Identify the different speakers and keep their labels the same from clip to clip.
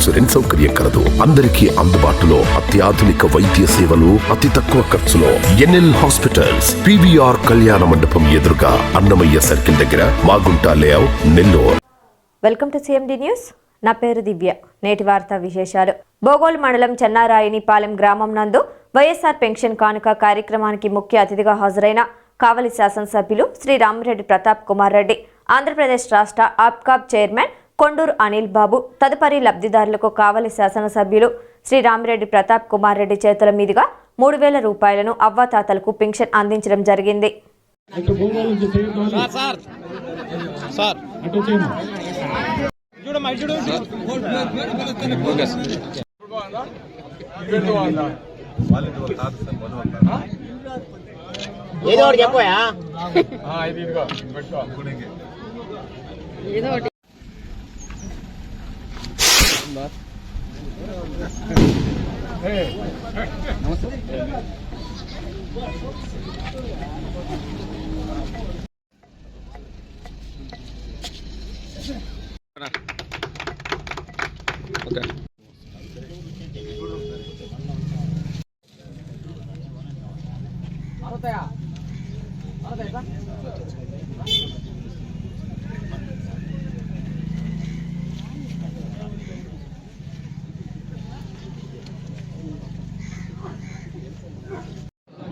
Speaker 1: Insurance సౌకర్యం కలదు. అందరికీ అందుబాటులో అత్యాధునిక వైద్య సేవలు అతి తక్కువ ఖర్చులో. ఎన్ఎల్ హాస్పిటల్స్ పివిఆర్ కళ్యాణ మండపం ఎదురుగా అన్నమయ్య సర్కిల్ దగ్గర Magunta layout Nellore.
Speaker 2: Welcome to CMD news. నా పేరు దివ్య. నేటి వార్తా విశేషాలు. బోగోల్ మండలం చెన్నారాయనిపాలెం గ్రామం నందు వైఎస్ఆర్ పెన్షన్ కానుక కార్యక్రమానికి ముఖ్య అతిథిగా హాజరైన కావలి శాసనసభ్యులు శ్రీ రామిరెడ్డి ప్రతాప్ కుమార్ రెడ్డి ఆంధ్రప్రదేశ్ రాష్ట్ర ఆప్కాబ్ చైర్మన్ కొండూరు అనిల్ బాబు తదుపరి లబ్ధిదారులకు కావలి శాసనసభ్యులు శ్రీ రామిరెడ్డి ప్రతాప్ కుమార్ రెడ్డి చేతుల మీదుగా మూడు వేల రూపాయలను అవ్వాతాతలకు పింఛన్ అందించడం జరిగింది.
Speaker 3: అటు భూగోళం నుంచి చేయడం
Speaker 4: సార్ సార్. సార్.
Speaker 3: అటు చేయము
Speaker 4: చూడమ్మా ఇటు చూడు ఓకే సార్
Speaker 5: ఏదో ఒకటి చెప్పయా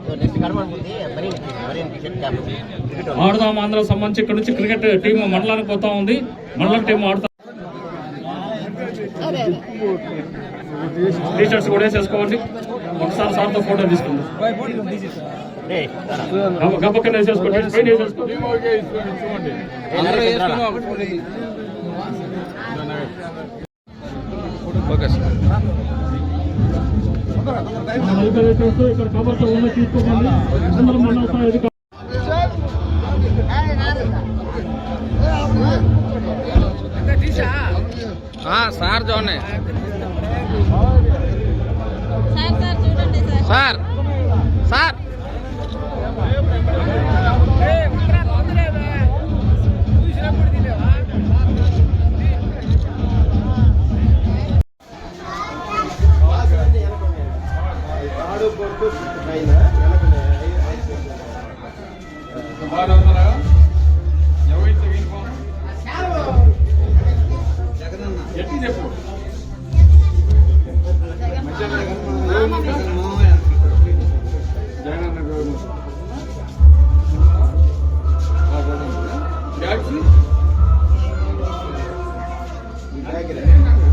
Speaker 4: ఓకే
Speaker 5: నెక్స్ట్ కనబడుతుంది మరీ మరీ టికెట్ క్యాప్ టికెట్
Speaker 3: ఆడుదాం ఆంధ్ర సంబంధించి ఇక్కడ నుంచి క్రికెట్ టీం మండలానికి పోతా ఉంది మండలం టీం ఆడుతా టీ షర్ట్స్ కూడా వేసేసుకోండి ఒకసారి సార్తో ఫోటో తీసుకుందాం గబ- గబక్కన వేసేసుకోండి పైన వేసేసుకోండి
Speaker 4: ఓకే సార్
Speaker 3: మన ఇక్కడ వేసేస్తూ ఇక్కడ కవర్తో ఉన్న తీసుకోకండి అందరం స్థాయి అధికారులు
Speaker 4: సార్. చూడండి
Speaker 6: సార్ సార్. ได้
Speaker 4: กี่เดือน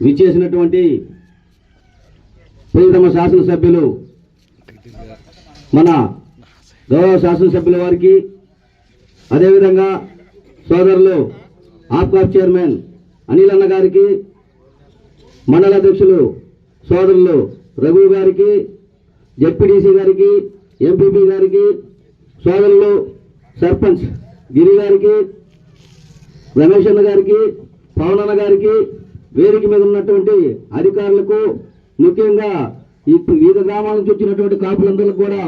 Speaker 7: విచ్చేసినటువంటి ప్రియతమ శాసనసభ్యులు మన గౌరవ శాసనసభ్యుల వారికి అదేవిధంగా సోదరులు ఆప్కాప్ చైర్మన్ అనిల్ అన్న గారికి మండల అధ్యక్షులు సోదరులు రఘు గారికి జెడ్పీటీసీ గారికి ఎంపీపీ గారికి సోదరులు సర్పంచ్ గిరి గారికి రమేష్ అన్న గారికి పవన్ అన్న గారికి వేదిక మీద ఉన్నటువంటి అధికారులకు ముఖ్యంగా ఈ వివిధ గ్రామాల నుంచి వచ్చినటువంటి కాపులందరికీ కూడా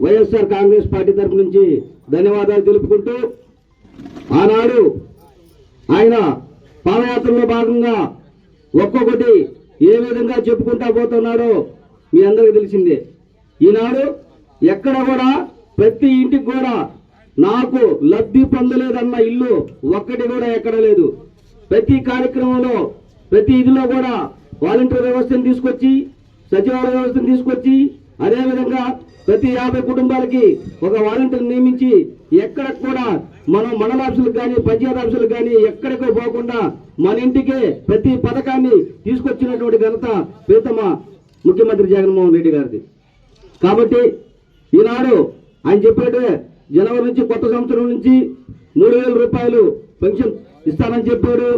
Speaker 7: వైఎస్ఆర్ కాంగ్రెస్ పార్టీ తరపు నుంచి ధన్యవాదాలు తెలుపుకుంటూ ఆనాడు ఆయన పాదయాత్రలో భాగంగా ఒక్కొక్కటి ఏ విధంగా చెప్పుకుంటా పోతున్నాడో మీ అందరికీ తెలిసిందే. ఈనాడు ఎక్కడ కూడా ప్రతి ఇంటికి కూడా నాకు లబ్ధి పొందలేదన్న ఇల్లు ఒక్కటి కూడా ఎక్కడ లేదు. ప్రతి కార్యక్రమంలో ప్రతి ఇదిలో కూడా వాలంటీర్ వ్యవస్థను తీసుకొచ్చి సచివాలయ వ్యవస్థను తీసుకొచ్చి అదేవిధంగా ప్రతి యాభై కుటుంబాలకి ఒక వాలంటీర్ నియమించి ఎక్కడ కూడా మనం మండల ఆఫీసులకు కానీ పంచాయతీ ఆఫీసులకు కానీ ఎక్కడికో పోకుండా మన ఇంటికే ప్రతి పథకాన్ని తీసుకొచ్చినటువంటి ఘనత ప్రీతమ ముఖ్యమంత్రి జగన్మోహన్ రెడ్డి గారిది. కాబట్టి ఈనాడు ఆయన చెప్పినట్టు జనవరి నుంచి కొత్త సంవత్సరం నుంచి మూడు వేల రూపాయలు పెన్షన్ ఇస్తానని చెప్పాడు.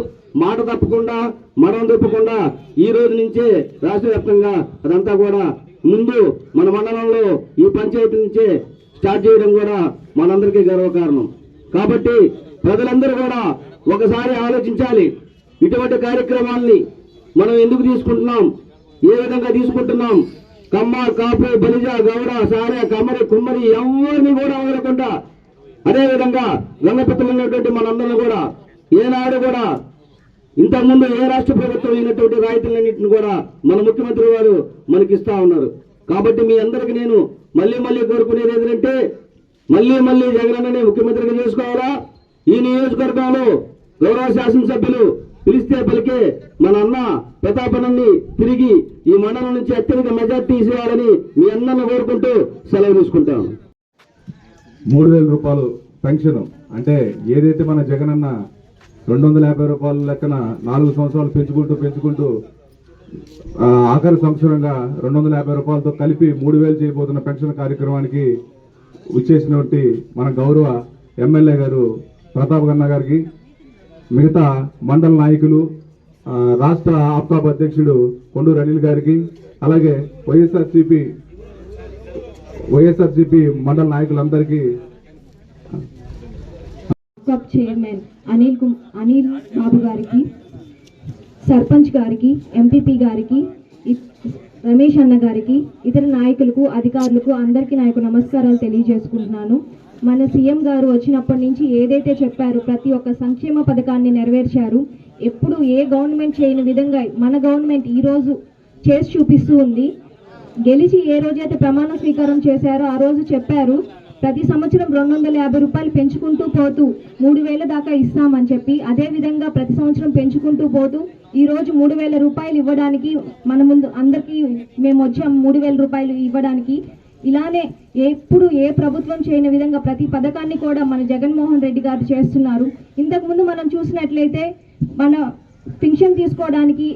Speaker 7: మాట తప్పకుండా మడం తప్పకుండా ఈ రోజు నుంచే రాష్ట్ర వ్యాప్తంగా అదంతా కూడా ముందు మన మండలంలో ఈ పంచాయతీ నుంచే స్టార్ట్ చేయడం కూడా మనందరికీ గర్వకారణం. కాబట్టి ప్రజలందరూ కూడా ఒకసారి ఆలోచించాలి. ఇటువంటి కార్యక్రమాల్ని మనం ఎందుకు తీసుకుంటున్నాం? ఏ విధంగా తీసుకుంటున్నాం? కమ్మ కాపు బలిజ గౌడ సారే కమ్మరి కుమ్మరి ఎవరిని కూడా వదలకుండా అదేవిధంగా రంగపత్రులు ఉన్నటువంటి మనందరిని కూడా ఏనాడు కూడా ఇంతకుముందు ఏ రాష్ట్ర ప్రభుత్వం అయినటువంటి రాయితీలన్నింటిని కూడా మన ముఖ్యమంత్రి వారు మనకిస్తా ఉన్నారు. కాబట్టి మీ అందరికి నేను మళ్ళీ మళ్ళీ కోరుకునేది ఏంటంటే మళ్ళీ మళ్ళీ జగనన్నని ముఖ్యమంత్రిగా చేసుకోవాలా? ఈ నియోజకవర్గంలో గౌరవ శాసనసభ్యులు పిలిస్తే పలికే మన అన్న ప్రతాపనని తిరిగి ఈ మండలం నుంచి అత్యధిక మెజార్టీ ఇవ్వాలని మీ అందరిని కోరుకుంటూ సెలవు తీసుకుంటాను.
Speaker 8: మూడు వేల రూపాయలు పెన్షన్. అంటే ఏదైతే మన జగనన్న రెండు వందల యాభై రూపాయల లెక్కన నాలుగు సంవత్సరాలు పెంచుకుంటూ పెంచుకుంటూ ఆఖరి సంవత్సరంగా రెండు వందల యాభై రూపాయలతో కలిపి మూడు వేలు చేయబోతున్న పెన్షన్ కార్యక్రమానికి వచ్చేసినటువంటి మన గౌరవ ఎమ్మెల్యే గారు ప్రతాప్ గన్న గారికి మిగతా మండల నాయకులు రాష్ట్ర ఆప్తాబ్ అధ్యక్షుడు కొండూరు అనిల్ గారికి అలాగే వైఎస్ఆర్సిపి వైఎస్ఆర్సిపి మండల నాయకులందరికీ
Speaker 9: క్లబ్ చైర్మన్ అనిల్ అనిల్ బాబు గారికి సర్పంచ్ గారికి ఎంపీపీ గారికి రమేష్ అన్న గారికి ఇతర నాయకులకు అధికారులకు అందరికీ నా యొక్క నమస్కారాలు తెలియజేసుకుంటున్నాను. మన సీఎం గారు వచ్చినప్పటి నుంచి ఏదైతే చెప్పారో ప్రతి ఒక్క సంక్షేమ పథకాన్ని నెరవేర్చారు. ఎప్పుడు ఏ గవర్నమెంట్ చేయని విధంగా మన గవర్నమెంట్ ఈరోజు చేసి చూపిస్తూ ఉంది. గెలిచి ఏ రోజైతే ప్రమాణ స్వీకారం చేశారో ఆ రోజు చెప్పారు. ప్రతి సంవత్సరం రెండు వందల యాభై రూపాయలు పెంచుకుంటూ పోతూ మూడు వేల దాకా ఇస్తామని చెప్పి అదే విధంగా ప్రతి సంవత్సరం పెంచుకుంటూ పోతూ ఈ రోజు మూడు వేల రూపాయలు ఇవ్వడానికి మన ముందు అందరికీ మేము వచ్చాం మూడు వేల రూపాయలు ఇవ్వడానికి. ఇలానే ఎప్పుడు ఏ ప్రభుత్వం చేయని విధంగా ప్రతి పథకాన్ని కూడా మన జగన్మోహన్ రెడ్డి గారు చేస్తున్నారు. ఇంతకుముందు మనం చూసినట్లయితే మన పింఛన్ తీసుకోవడానికి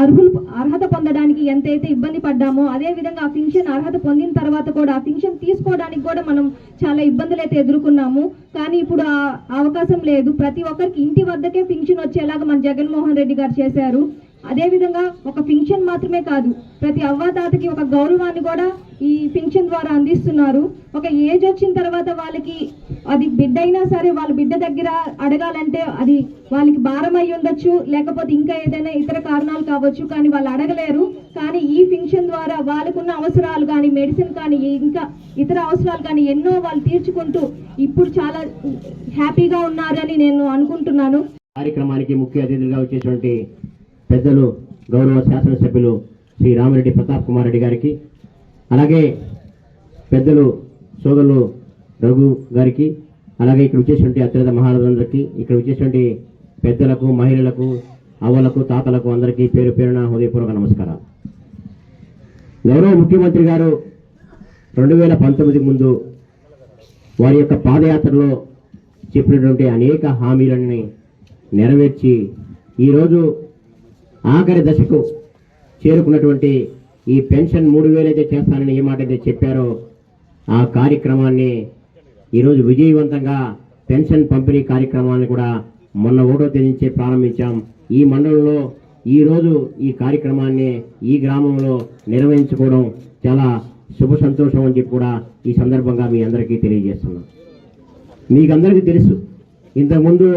Speaker 9: అర్హులు అర్హత పొందడానికి ఎంతైతే ఇబ్బంది పడ్డామో అదే విధంగా ఆ పింఛన్ అర్హత పొందిన తర్వాత కూడా ఆ పింఛన్ తీసుకోవడానికి కూడా మనం చాలా ఇబ్బందులు అయితే ఎదుర్కొన్నాము. కానీ ఇప్పుడు ఆ అవకాశం లేదు. ప్రతి ఒక్కరికి ఇంటి వద్దకే పింఛన్ వచ్చేలాగా మన జగన్మోహన్ రెడ్డి గారు చేశారు. అదేవిధంగా ఒక పింఛన్ మాత్రమే కాదు ప్రతి అవ్వాతాతకి ఒక గౌరవాన్ని కూడా ఈ పింఛన్ ద్వారా అందిస్తున్నారు. ఒక ఏజ్ వచ్చిన తర్వాత వాళ్ళకి అది బిడ్డ అయినా సరే వాళ్ళ బిడ్డ దగ్గర అడగాలంటే అది వాళ్ళకి భారం అయి ఉండొచ్చు. లేకపోతే ఇంకా ఏదైనా ఇతర కారణాలు కావచ్చు కానీ వాళ్ళు అడగలేరు. కానీ ఈ పింఛన్ ద్వారా వాళ్ళకున్న అవసరాలు కానీ మెడిసిన్ కానీ ఇంకా ఇతర అవసరాలు కానీ ఎన్నో వాళ్ళు తీర్చుకుంటూ ఇప్పుడు చాలా హ్యాపీగా ఉన్నారని నేను అనుకుంటున్నాను.
Speaker 5: కార్యక్రమానికి ముఖ్య అతిథులుగా వచ్చేటువంటి పెద్దలు గౌరవ శాసనసభ్యులు శ్రీ రామిరెడ్డి ప్రతాప్ కుమార్ రెడ్డి గారికి అలాగే పెద్దలు సోదరులు రఘు గారికి అలాగే ఇక్కడ వచ్చేటువంటి అత్యంత మహారాజులందరికీ ఇక్కడ వచ్చేటువంటి పెద్దలకు మహిళలకు అవ్వలకు తాతలకు అందరికీ పేరు పేరున హృదయపూర్వక నమస్కారాలు. గౌరవ ముఖ్యమంత్రి గారు రెండు వేల పంతొమ్మిది ముందు వారి యొక్క పాదయాత్రలో చెప్పినటువంటి అనేక హామీలన్నీ నెరవేర్చి ఈరోజు ఆఖరి దశకు చేరుకున్నటువంటి ఈ పెన్షన్ మూడు వేలైతే చేస్తానని ఏ మాట అయితే చెప్పారో ఆ కార్యక్రమాన్ని ఈరోజు విజయవంతంగా పెన్షన్ పంపిణీ కార్యక్రమాన్ని కూడా మొన్న ఒకటో తేదీ నుంచే ప్రారంభించాం. ఈ మండలంలో ఈరోజు ఈ కార్యక్రమాన్ని ఈ గ్రామంలో నిర్వహించుకోవడం చాలా శుభ సంతోషం అని చెప్పి కూడా ఈ సందర్భంగా మీ అందరికీ తెలియజేస్తున్నాం. మీకు అందరికీ తెలుసు ఇంతకుముందు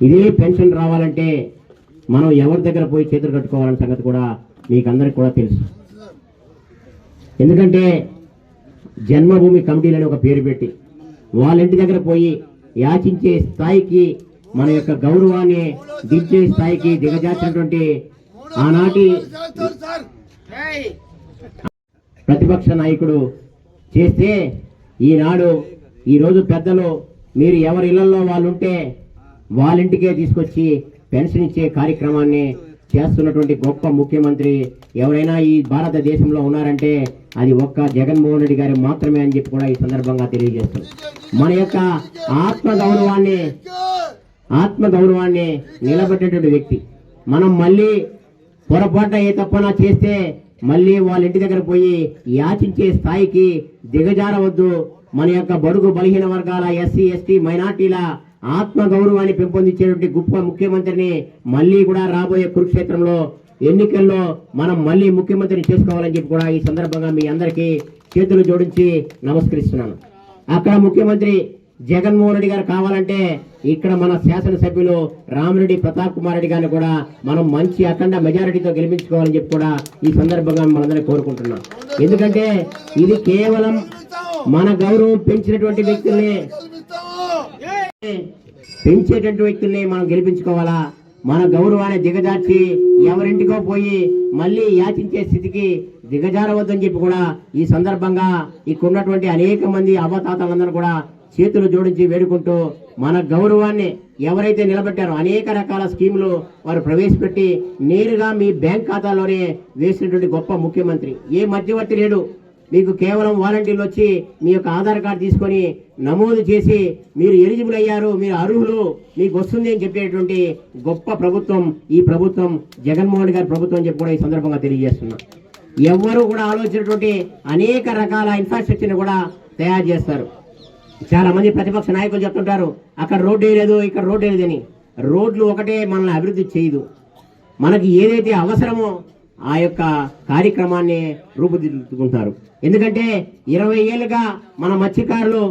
Speaker 5: ఇదే పెన్షన్ రావాలంటే మనం ఎవరి దగ్గర పోయి చేతులు కట్టుకోవాలనే సంగతి కూడా మీకందరికి కూడా తెలుసు. ఎందుకంటే జన్మభూమి కమిటీలని ఒక పేరు పెట్టి వాళ్ళ ఇంటి దగ్గర పోయి యాచించే స్థాయికి మన యొక్క గౌరవాన్ని దించే స్థాయికి దిగజార్చినటువంటి ఆనాటి ప్రతిపక్ష నాయకుడు చేస్తే ఈనాడు ఈరోజు పెద్దలు మీరు ఎవరి ఇళ్ళలో వాళ్ళు ఉంటే వాళ్ళ ఇంటికే తీసుకొచ్చి పెన్షన్ ఇచ్చే కార్యక్రమాన్ని చేస్తున్నటువంటి గొప్ప ముఖ్యమంత్రి ఎవరైనా ఈ భారతదేశంలో ఉన్నారంటే అది ఒక్క జగన్మోహన్ రెడ్డి గారు మాత్రమే అని చెప్పి కూడా ఈ సందర్భంగా తెలియజేస్తుంది మన యొక్క ఆత్మ గౌరవాన్ని ఆత్మ గౌరవాన్ని నిలబెట్టేటువంటి వ్యక్తి. మనం మళ్ళీ పొరపాటున ఏ తప్పన చేస్తే మళ్ళీ వాళ్ళ ఇంటి దగ్గర పోయి యాచించే స్థాయికి దిగజారవద్దు. మన యొక్క బడుగు బలహీన వర్గాల ఎస్సీ ఎస్టీ మైనార్టీల ఆత్మ గౌరవాన్ని పెంపొందించేటువంటి గొప్ప ముఖ్యమంత్రిని మళ్ళీ కూడా రాబోయే కురుక్షేత్రంలో ఎన్నికల్లో మనం మళ్ళీ ముఖ్యమంత్రిని చేసుకోవాలని చెప్పి కూడా ఈ సందర్భంగా మీ అందరికీ చేతులు జోడించి నమస్కరిస్తున్నాను. అక్కడ ముఖ్యమంత్రి జగన్మోహన్ రెడ్డి గారు కావాలంటే ఇక్కడ మన శాసనసభ్యులు రామిరెడ్డి ప్రతాప్ కుమార్ రెడ్డి గారిని కూడా మనం మంచి అఖండ మెజారిటీతో గెలిపించుకోవాలని చెప్పి కూడా ఈ సందర్భంగా మనందరినీ కోరుకుంటున్నాం. ఎందుకంటే ఇది కేవలం మన గౌరవం పెంచినటువంటి వ్యక్తుల్ని పెంచేటువంటి వ్యక్తుల్ని మనం గెలిపించుకోవాలా? మన గౌరవాన్ని దిగజార్చి ఎవరింటికో పోయి మళ్ళీ యాచించే స్థితికి దిగజారవద్దని చెప్పి కూడా ఈ సందర్భంగా ఇక్కడ ఉన్నటువంటి అనేక మంది అవతాతలందరూ కూడా చేతులు జోడించి వేడుకుంటూ మన గౌరవాన్ని ఎవరైతే నిలబెట్టారో అనేక రకాల స్కీములు వారు ప్రవేశపెట్టి నేరుగా మీ బ్యాంక్ ఖాతాలోనే వేసినటువంటి గొప్ప ముఖ్యమంత్రి. ఏ మధ్యవర్తి లేడు. మీకు కేవలం వాలంటీర్లు వచ్చి మీ యొక్క ఆధార్ కార్డు తీసుకొని నమోదు చేసి మీరు ఎలిజిబుల్ అయ్యారు మీరు అర్హులు మీకు వస్తుంది అని చెప్పేటువంటి గొప్ప ప్రభుత్వం ఈ ప్రభుత్వం జగన్మోహన్ గారి ప్రభుత్వం అని చెప్పి కూడా ఈ సందర్భంగా తెలియజేస్తున్నా. ఎవ్వరూ కూడా ఆలోచించినటువంటి అనేక రకాల ఇన్ఫ్రాస్ట్రక్చర్ని కూడా తయారు చేస్తారు. చాలా మంది ప్రతిపక్ష నాయకులు చెప్తుంటారు అక్కడ రోడ్డు వేయలేదు ఇక్కడ రోడ్డు వేయలేదని రోడ్లు ఒకటే మనల్ని అభివృద్ధి చేయదు. మనకి ఏదైతే అవసరమో ఆ యొక్క కార్యక్రమాన్ని రూపుదిద్దుకుంటారు. ఎందుకంటే ఇరవై ఏళ్ళుగా మన మత్స్యకారులు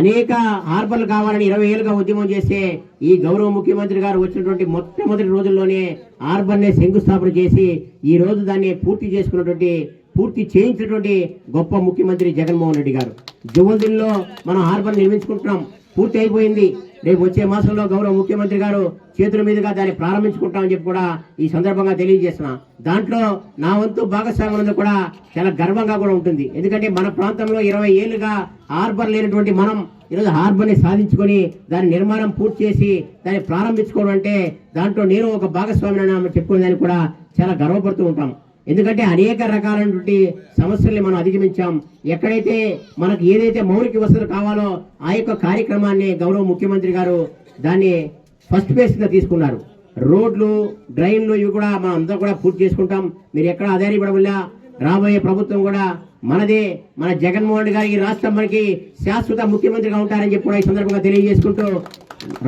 Speaker 5: అనేక హార్బర్లు కావాలని ఇరవై ఏళ్ళుగా ఉద్యమం చేస్తే ఈ గౌరవ ముఖ్యమంత్రి గారు వచ్చినటువంటి మొట్టమొదటి రోజుల్లోనే హార్బర్ని శంకుస్థాపన చేసి ఈ రోజు దాన్ని పూర్తి చేసుకున్నటువంటి పూర్తి చేయించినటువంటి గొప్ప ముఖ్యమంత్రి జగన్మోహన్ రెడ్డి గారు. జువందిల్లో మనం హార్బర్ నిర్మించుకుంటున్నాం. పూర్తి అయిపోయింది రేపు వచ్చే మాసంలో గౌరవ ముఖ్యమంత్రి గారు చేతుల మీదుగా దాన్ని ప్రారంభించుకుంటామని చెప్పి కూడా ఈ సందర్భంగా తెలియజేస్తున్నా. దాంట్లో నా వంతు భాగస్వామ్యం కూడా చాలా గర్వంగా కూడా ఉంటుంది. ఎందుకంటే మన ప్రాంతంలో ఇరవై ఏళ్ళుగా హార్బర్ లేనటువంటి మనం ఈరోజు హార్బర్ని సాధించుకొని దాని నిర్మాణం పూర్తి చేసి దాన్ని ప్రారంభించుకోవడం అంటే దాంట్లో నేను ఒక భాగస్వామిని చెప్పుకునేదానికి కూడా చాలా గర్వపడుతూ ఉంటాం ఎందుకంటే అనేక రకాలైనటువంటి సమస్యల్ని మనం అధిగమించాం. ఎక్కడైతే మనకు ఏదైతే మౌలిక వసతులు కావాలో ఆ యొక్క కార్యక్రమాన్ని గౌరవ ముఖ్యమంత్రి గారు దాన్ని ఫస్ట్ ఫేజ్గా తీసుకున్నారు. రోడ్లు డ్రైన్లు ఇవి కూడా మనం అంతా కూడా పూర్తి చేసుకుంటాం. మీరు ఎక్కడ ఆధారపడవల్ల? రాబోయే ప్రభుత్వం కూడా మనదే. మన జగన్మోహన్ రెడ్డి గారి ఈ రాష్ట్రం మనకి శాశ్వత ముఖ్యమంత్రిగా ఉంటారని చెప్పి కూడా ఈ సందర్భంగా తెలియజేసుకుంటూ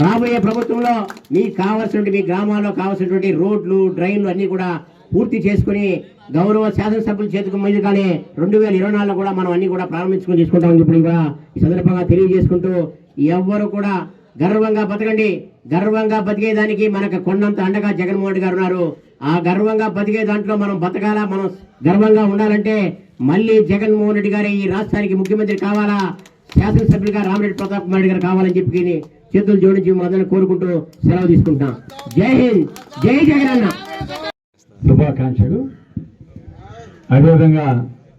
Speaker 5: రాబోయే ప్రభుత్వంలో మీకు కావాల్సినటువంటి మీ గ్రామాల్లో కావాల్సినటువంటి రోడ్లు డ్రైన్లు అన్నీ కూడా పూర్తి చేసుకుని గౌరవ శాసనసభ్యుల చేతికి మీదుగానే రెండు వేల ఇరవై నాలుగులో కూడా మనం అన్ని కూడా ప్రారంభించుకొని తీసుకుంటామని చెప్పి కూడా ఈ సందర్భంగా తెలియజేసుకుంటూ ఎవ్వరు కూడా గర్వంగా బతకండి. గర్వంగా బతికేదానికి మనకు కొండంత అండగా జగన్మోహన్ రెడ్డి గారు ఉన్నారు. ఆ గర్వంగా బతికే దాంట్లో మనం బతకాలా? మనం గర్వంగా ఉండాలంటే మళ్ళీ జగన్మోహన్ రెడ్డి గారి ఈ రాష్ట్రానికి ముఖ్యమంత్రి కావాలా? శాసనసభ్యులుగా రామరెడ్డి ప్రతాప్ కుమార్ రెడ్డి గారు కావాలని చెప్పి చేతులు జోడించి మనందరినీ కోరుకుంటూ సెలవు తీసుకుంటాం జై హింద్. జై జగన్ అన్న
Speaker 3: శుభాకాంక్షలు. అదేవిధంగా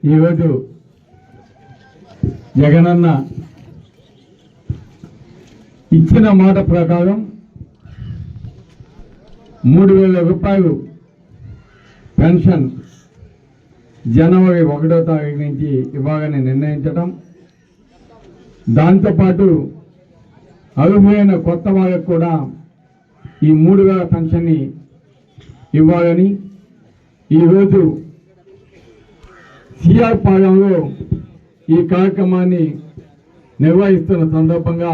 Speaker 3: ఈరోజు జగనన్న ఇచ్చిన మాట ప్రకారం మూడు వేల రూపాయలు పెన్షన్ జనవరి ఒకటో తారీఖు నుంచి ఇవ్వాలని నిర్ణయించడం దాంతోపాటు అర్హులైన కొత్త వాళ్ళకు కూడా ఈ మూడు వేల పెన్షన్ని ఇవ్వాలని ఈరోజు సిఆర్ పాలెంలో ఈ కార్యక్రమాన్ని నిర్వహిస్తున్న సందర్భంగా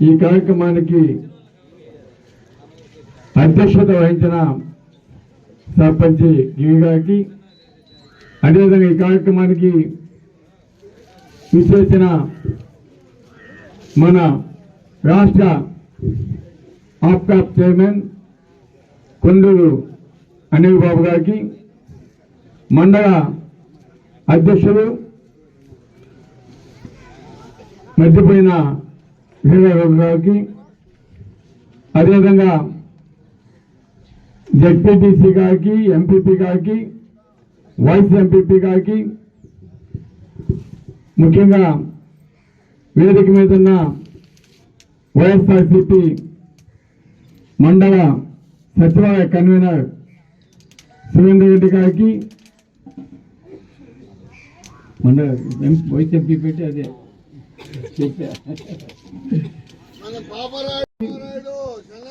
Speaker 3: ఈ కార్యక్రమానికి అధ్యక్షత వహించిన సర్పంచ్ గిరి గారికి అదేవిధంగా ఈ కార్యక్రమానికి విచ్చేసిన మన రాష్ట్ర ఆప్కాప్ చైర్మన్ కొండూరు అనిల్ బాబు గారికి మండల అధ్యక్షులు మధ్యపోయిన వీరబాబు గారికి అదేవిధంగా జడ్పీటీసీ గారికి ఎంపీపీ గారికి వైస్ ఎంపీపీ గారికి ముఖ్యంగా వేదిక మీద ఉన్న వైఎస్ఆర్సీపీ మండల సచివాలయ కన్వీనర్ సురేందర్ రెడ్డి గారికి. మండల ఎం- వైస్ ఎంపీ పెట్టి అదే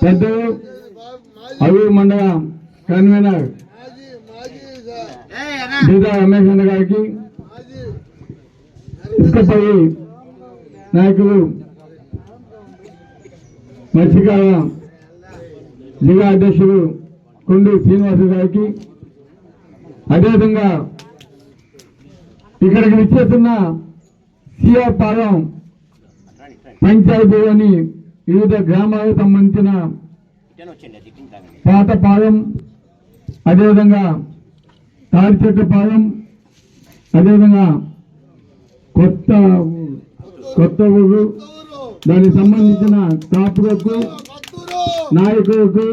Speaker 3: పెద్దలు అవి మండల కన్వీనర్ బీదా రమేష్ అన్న గారికి. ఇసుకపల్లి నాయకులు మత్స్యకార జిల్లా అధ్యక్షులు కొండు శ్రీనివాస గారికి. అదేవిధంగా ఇక్కడికి విచ్చేస్తున్న సిఆర్ పాలెం పంచాయతీలోని వివిధ గ్రామాలకు సంబంధించిన పాతపాలెం అదేవిధంగా తాడిచెట్టపాలెం అదేవిధంగా కొత్త కొత్త ఊరు దానికి సంబంధించిన కాపులకు నాయకులకు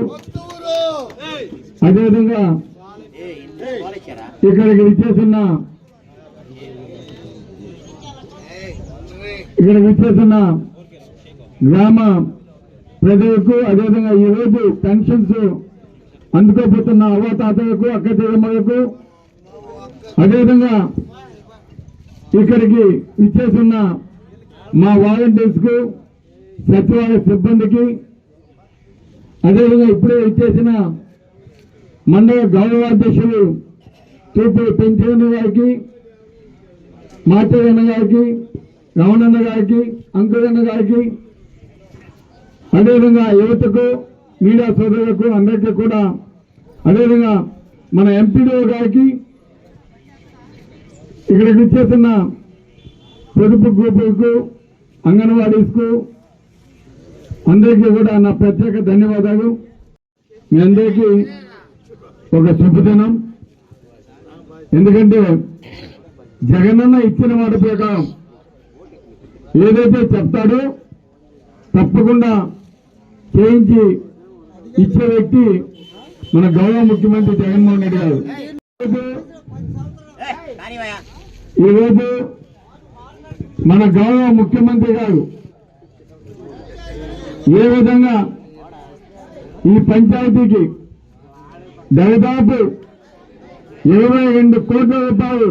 Speaker 3: అదేవిధంగా ఇక్కడికి విచ్చేస్తున్న. ఇక్కడికి విచ్చేస్తున్న. గ్రామ ప్రజలకు అదేవిధంగా ఈ రోజు పెన్షన్స్ అందుకోబోతున్న అవ్వతాతలకు అక్క చెల్లెమ్మలకు అదేవిధంగా ఇక్కడికి ఇచ్చేస్తున్న మా వాలంటీర్స్కు సచివాలయ సిబ్బందికి అదేవిధంగా ఇప్పుడే ఇచ్చేసిన మండల గౌరవాధ్యక్షులు చూపు పెంచని గారికి మాచయ్యన్న గారికి రమణన్న గారికి అంకురన్న గారికి అదేవిధంగా యువతకు మీడియా సోదరులకు అందరికీ కూడా అదేవిధంగా మన ఎంపీడీఓ గారికి ఇక్కడికి ఇచ్చేస్తున్న పొదుపు గ్రూపులకు అంగన్వాడీస్కు అందరికీ కూడా నా ప్రత్యేక ధన్యవాదాలు. మీ అందరికీ ఒక శుభదినం. ఎందుకంటే జగనన్న ఇచ్చిన మాట ప్రకారం ఏదైతే చెప్తాడో తప్పకుండా చేయించి ఇచ్చే వ్యక్తి మన గౌరవ ముఖ్యమంత్రి జగన్మోహన్ రెడ్డి గారు. ఈరోజు మన గౌరవ ముఖ్యమంత్రి గారు ఏ విధంగా ఈ పంచాయతీకి దాదాపు ఇరవై రెండు కోట్ల రూపాయలు.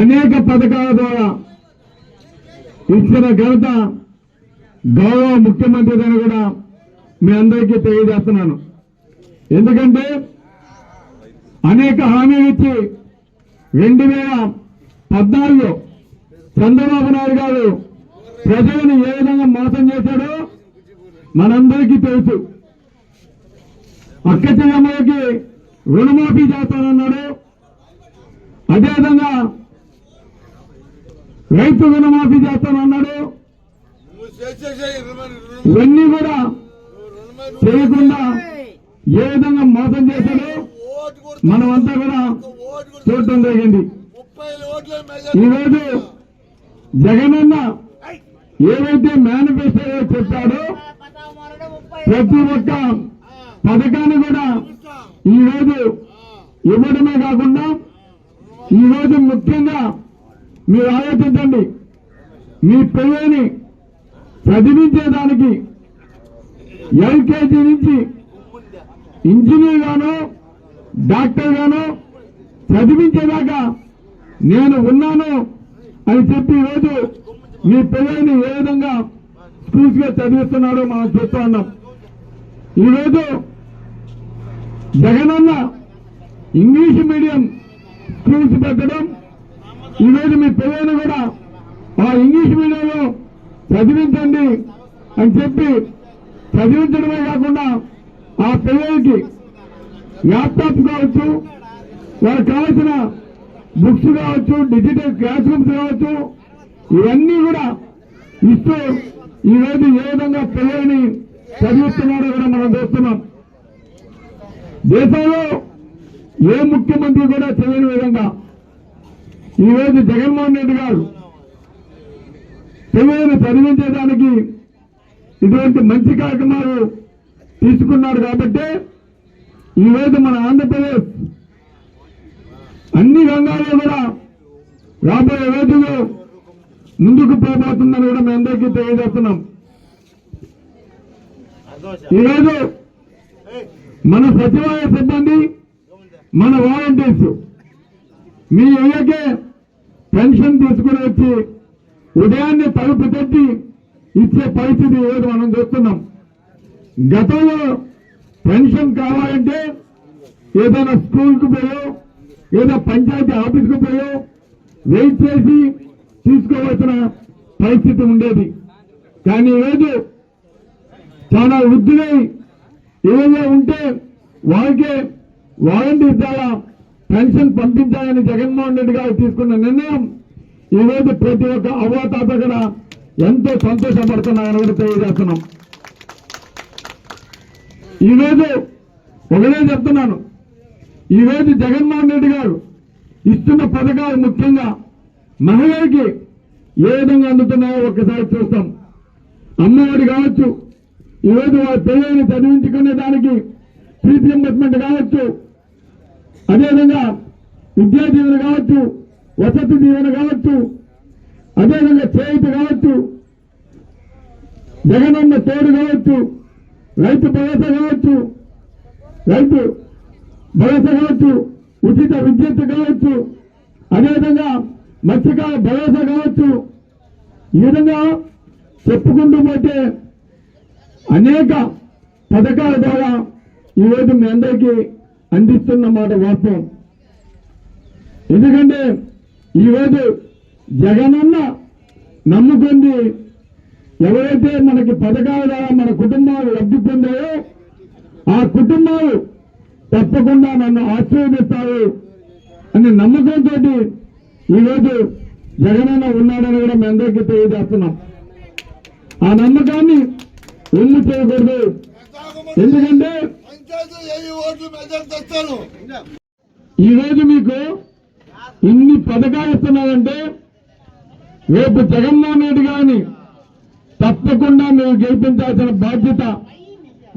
Speaker 3: అనేక పథకాల ద్వారా ఇచ్చిన ఘనత గౌరవ ముఖ్యమంత్రి అని కూడా మీ అందరికీ తెలియజేస్తున్నాను. ఎందుకంటే అనేక హామీలు ఇచ్చి రెండు వేల పద్నాలుగులో చంద్రబాబు నాయుడు గారు ప్రజలను ఏ విధంగా మోసం చేశాడో మనందరికీ తెలుసు. అక్క చెల్లమ్మలకి రుణమాఫీ చేస్తానన్నాడు. అదేవిధంగా రైతు రుణమాఫీ చేస్తానన్నాడు. ఇవన్నీ కూడా చేయకుండా ఏ విధంగా మోసం చేశాడో మనమంతా కూడా చూడటం జరిగింది. ఈరోజు జగనన్న ఏవైతే మేనిఫెస్టో చెప్పాడో ప్రతి ఒక్క పథకాన్ని కూడా ఈ రోజు ఇవ్వడమే కాకుండా ఈ రోజు ముఖ్యంగా మీరు ఆలోచించండి మీ పిల్లల్ని చదివించేదానికి ఎల్కేజీ నుంచి ఇంజనీర్ గాను డాక్టర్ గాను చదివించేదాకా నేను ఉన్నాను అని చెప్పి ఈరోజు మీ పిల్లల్ని ఏ విధంగా స్కూల్స్గా చదివిస్తున్నాడో మనం చూస్తూ ఉన్నాం. ఈరోజు జగనన్న ఇంగ్లీష్ మీడియం స్కూల్స్ పెట్టడం ఈరోజు మీ పిల్లల్ని కూడా ఆ ఇంగ్లీష్ మీడియంలో చదివించండి అని చెప్పి చదివించడమే కాకుండా ఆ పిల్లలకి ల్యాప్టాప్ కావచ్చు వాళ్ళకి కావాల్సిన బుక్స్ కావచ్చు డిజిటల్ క్లాస్ రూమ్స్ కావచ్చు ఇవన్నీ కూడా ఇస్తూ ఈరోజు ఏ విధంగా పిల్లల్ని చదివిస్తున్నారో కూడా మనం చూస్తున్నాం. దేశంలో ఏ ముఖ్యమంత్రి కూడా చేయని విధంగా ఈరోజు జగన్మోహన్ రెడ్డి గారు పిల్లలను చదివించడానికి ఇటువంటి మంచి కార్యక్రమాలు తీసుకున్నారు కాబట్టి ఈరోజు మన ఆంధ్రప్రదేశ్ అన్ని రంగాల్లో కూడా రాబోయే రోజుల్లో ముందుకు పోబోతుందని కూడా మీ అందరికీ తెలియజేస్తున్నాం. ఈరోజు మన సచివాలయ సిబ్బంది మన వాలంటీర్స్. మీ ఇళ్ళకే పెన్షన్ తీసుకుని వచ్చి ఉదయాన్నే తలుపు తట్టి ఇచ్చే పరిస్థితి ఈరోజు మనం చూస్తున్నాం. గతంలో పెన్షన్ కావాలంటే ఏదైనా స్కూల్కు పోయో ఏదో పంచాయతీ ఆఫీస్కు పోయో వెయిట్ చేసి తీసుకోవాల్సిన పరిస్థితి ఉండేది. కానీ ఈరోజు చాలా వృద్ధులై ఏదో ఉంటే వాళ్ళకే వాలంటీర్ ద్వారా పెన్షన్ పంపించాలని జగన్మోహన్ రెడ్డి గారు తీసుకున్న నిర్ణయం ఈరోజు ప్రతి ఒక్క అవ్వాతాత కూడా ఎంతో సంతోషపడుతున్నాయని కూడా తెలియజేస్తున్నాం. ఈరోజు ఒకటే చెప్తున్నాను. ఈరోజు జగన్మోహన్ రెడ్డి గారు ఇస్తున్న పథకాలు ముఖ్యంగా మహిళలకి ఏ విధంగా అందుతున్నాయో ఒక్కసారి చూస్తాం. అమ్మఒడి కావచ్చు ఈరోజు వారి పిల్లల్ని చదివించుకునే దానికి ప్రీతింబట్మెంట్ కావచ్చు. అదేవిధంగా విద్యా దీవెన కావచ్చు వసతి దీవెన కావచ్చు అదేవిధంగా చేయుత కావచ్చు జగనన్న తోడు కావచ్చు రైతు భరోసా కావచ్చు రైతు భరోసా కావచ్చు ఉచిత విద్యుత్ కావచ్చు అదేవిధంగా మత్స్యకాల భరోసా కావచ్చు. ఈ విధంగా చెప్పుకుంటూ పోతే అనేక పథకాల ద్వారా ఈరోజు మీ అందరికీ అందిస్తున్న మాట వాస్తవం. ఎందుకంటే ఈరోజు జగనన్న నమ్ముకుంది ఎవరైతే మనకి పథకాల ద్వారా మన కుటుంబాలు లబ్ధి పొందాయో ఆ కుటుంబాలు తప్పకుండా నన్ను ఆశీర్వదిస్తాయి అనే నమ్మకంతో ఈరోజు జగనన్న ఉన్నాడని కూడా మీ అందరికీ తెలియజేస్తున్నాం. ఆ నమ్మకాన్ని ఒమ్ము చేయకూడదు? ఎందుకంటే ఈరోజు మీకు ఇన్ని పథకాలు ఇస్తున్నారంటే రేపు జగన్మోహన్ రెడ్డి గారిని తప్పకుండా మీరు గెలిపించాల్సిన బాధ్యత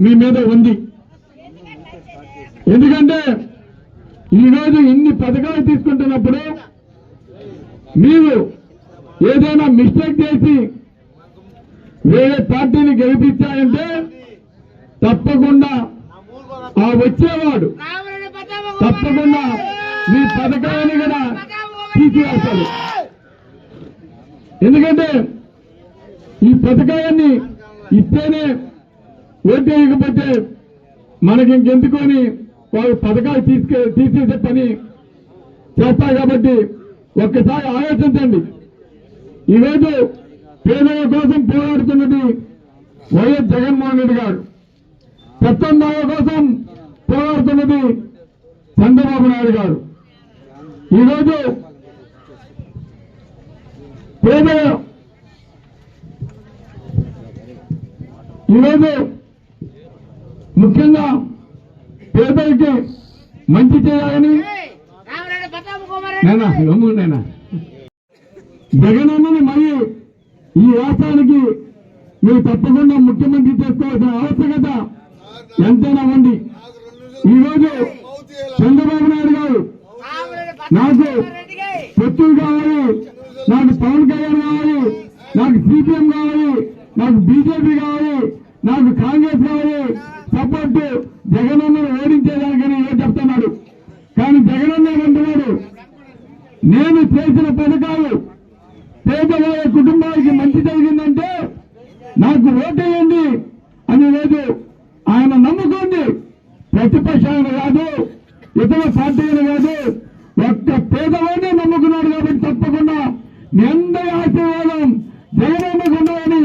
Speaker 3: మీ మీద ఉంది. ఎందుకంటే ఈరోజు ఇన్ని పథకాలు తీసుకుంటున్నప్పుడు మీరు ఏదైనా మిస్టేక్ చేసి వేరే పార్టీని గెలిపించాయంటే తప్పకుండా ఆ వచ్చేవాడు తప్పకుండా మీ పథకాన్ని కూడా తీసివేస్తాడు. ఎందుకంటే ఈ పథకాన్ని ఇస్తేనే ఓటు వేయకపోతే మనకి ఇంకెందుకొని వాళ్ళు పథకాలు తీసుకే తీసేసే పని చేస్తారు కాబట్టి ఒక్కసారి ఆలోచించండి. ఈరోజు పేదల కోసం పోరాడుతున్నది వైఎస్ జగన్మోహన్ రెడ్డి గారు. పెత్తందాల కోసం పోరాడుతున్నది చంద్రబాబు నాయుడు గారు. ఈరోజు పేద ఈరోజు ముఖ్యంగా పేదలకి మంచి చేయాలని నేనా గమ్ము నేనా జగనన్నని మరి ఈ రాష్ట్రానికి మీరు తప్పకుండా ముఖ్యమంత్రి చేసుకోవాల్సిన ఆవశ్యకత ఎంతైనా ఉంది. ఈరోజు చంద్రబాబు నాయుడు గారు నాకు పొత్తులు కావాలి నాకు పవన్ కళ్యాణ్ కావాలి నాకు సిపిఎం కావాలి నాకు బీజేపీ కావాలి నాకు కాంగ్రెస్ కావాలి. సపోర్ట్ జగనన్నను ఓడించేదానికని ఏ చెప్తున్నాడు. కానీ జగనన్న అంటున్నాడు నేను చేసిన పథకం పేదవాళ్ళ కుటుంబానికి మంచి జరిగిందంటే నాకు ఓటేయండి అని లేదు ఆయన నమ్ముకోండి ప్రతిపక్షాలను కాదు ఇతర పార్టీలు కాదు ఒక్క పేదవాడినే నమ్ముకున్నాడు కాబట్టి తప్పకుండా మీ అందరి ఆశీర్వాదం జగనన్నకు ఉండాలని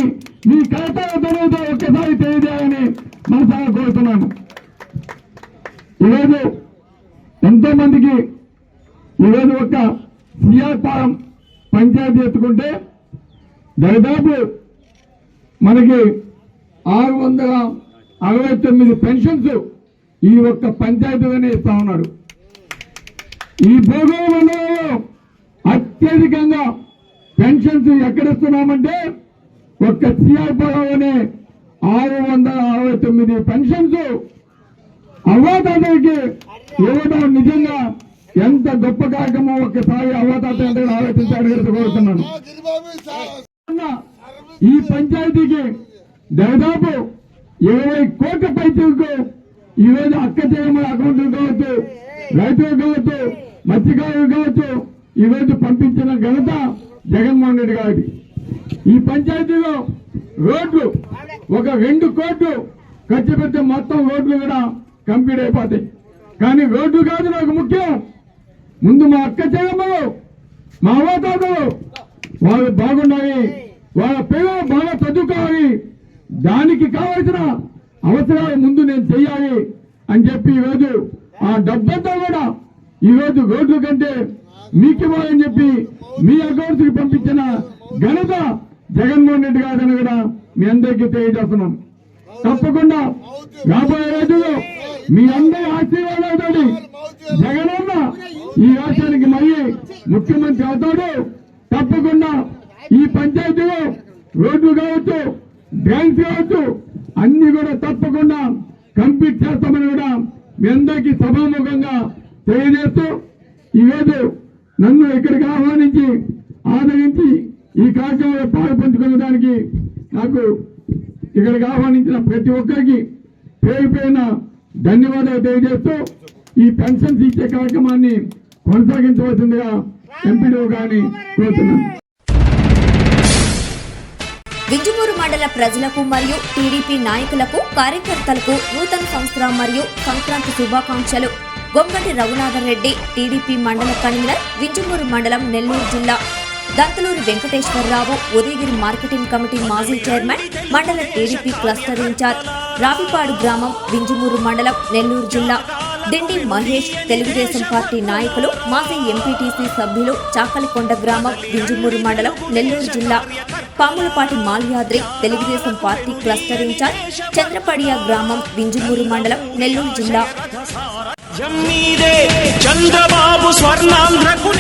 Speaker 3: మీ ఖాతాల తరవాత ఒక్కసారి తెలియజేయాలని మనసారా కోరుతున్నాను ఈరోజు ఎంతో మందికి ఒక సియాపారం పంచాయతీ ఎత్తుకుంటే దాదాపు మనకి ఆరు వందల అరవై పెన్షన్స్ ఈ ఒక్క పంచాయతీలోనే ఇస్తా ఉన్నాడు ఈ భూగోళ మండలంలో అత్యధికంగా పెన్షన్స్ ఎక్కడిస్తున్నామంటే ఒక్క సిఆర్పురంలోనే ఆరు వందల అరవై తొమ్మిది పెన్షన్స్. అవ్వాతాతలకి ఇవ్వడం నిజంగా ఎంత గొప్ప కార్యక్రమం ఒక్కసారి అవ్వాతాత అంటే ఆలోచించాలని కోరుతున్నాను. ఈ పంచాయతీకి దాదాపు ఇరవై కోట్ల పైచలకు ఈ రోజు అక్క చేయమ అకౌంట్లు కావచ్చు రైతులు కావచ్చు మత్స్యకారులు కావచ్చు ఈ రోజు పంపించిన ఘనత జగన్మోహన్ రెడ్డి గారికి ఈ పంచాయతీలో రోడ్లు ఒక రెండు కోట్లు ఖర్చు పెడితే మొత్తం రోడ్లు కూడా కంప్లీట్ అయిపోతాయి. కానీ రోడ్లు కాదు నాకు ముఖ్యం. ముందు మా అక్క చేయమ్మలు మా అవ్వతాతలు వాళ్ళు బాగుండాలి వాళ్ళ పిల్లలు బాగా చదువుకోవాలి దానికి కావలసిన అవసరాలు ముందు నేను చెయ్యాలి అని చెప్పి ఈరోజు ఆ డబ్బంతా కూడా ఈరోజు రోడ్ల కంటే మీకివ్వాలని చెప్పి మీ అకౌంట్స్కి పంపించిన ఘనత జగన్మోహన్ రెడ్డి గారిని కూడా మీ అందరికీ తెలియజేస్తున్నాం. తప్పకుండా రాబోయే రోజుల్లో మీ అందరి ఆశీర్వాదాలతో జగనన్న ఈ రాష్ట్రానికి మళ్ళీ ముఖ్యమంత్రి అవుతాడు. తప్పకుండా ఈ పంచాయతీలో రోడ్లు కావచ్చు డ్రైన్స్ కావచ్చు అన్ని కూడా తప్పకుండా కంప్లీట్ చేస్తామని కూడా మీ అందరికీ సభాముఖంగా తెలియజేస్తూ ఈరోజు నన్ను ఇక్కడికి ఆహ్వానించి ఆదరించి ఈ కార్యక్రమంలో పాల్పంచుకునేదానికి నాకు ఇక్కడికి ఆహ్వానించిన ప్రతి ఒక్కరికి పేరుపైన ధన్యవాదాలు తెలియజేస్తూ ఈ పెన్షన్స్ ఇచ్చే కార్యక్రమాన్ని కొనసాగించవలసిందిగా ఎంపీడీ గారిని కోరుతున్నాను.
Speaker 2: వింజమూరు మండల ప్రజలకు మరియు టీడీపీ నాయకులకు కార్యకర్తలకు నూతన సంవత్సరం మరియు సంక్రాంతి శుభాకాంక్షలు. గొంగటి రఘునాథరెడ్డి టీడీపీ మండల కన్వీనర్ వింజమూరు మండలం నెల్లూరు జిల్లా. దంతలూరి వెంకటేశ్వరరావు ఉదయగిరి మార్కెటింగ్ కమిటీ మాజీ చైర్మన్ మండల TDP cluster in charge Ravipadu గ్రామం వింజమూరు మండలం నెల్లూరు జిల్లా. దిండి మహేష్ తెలుగుదేశం పార్టీ నాయకులు మాజీ ఎంపీటీసీ సభ్యులు చాకలికొండ గ్రామం వింజమూరు మండలం నెల్లూరు జిల్లా. Pamulapati Malyadri Telugu Desam party cluster in charge Chandrapadiya గ్రామం వింజమూరు మండలం నెల్లూరు జిల్లా.
Speaker 10: చంద్రబాబు స్వర్ణాంధ్రకు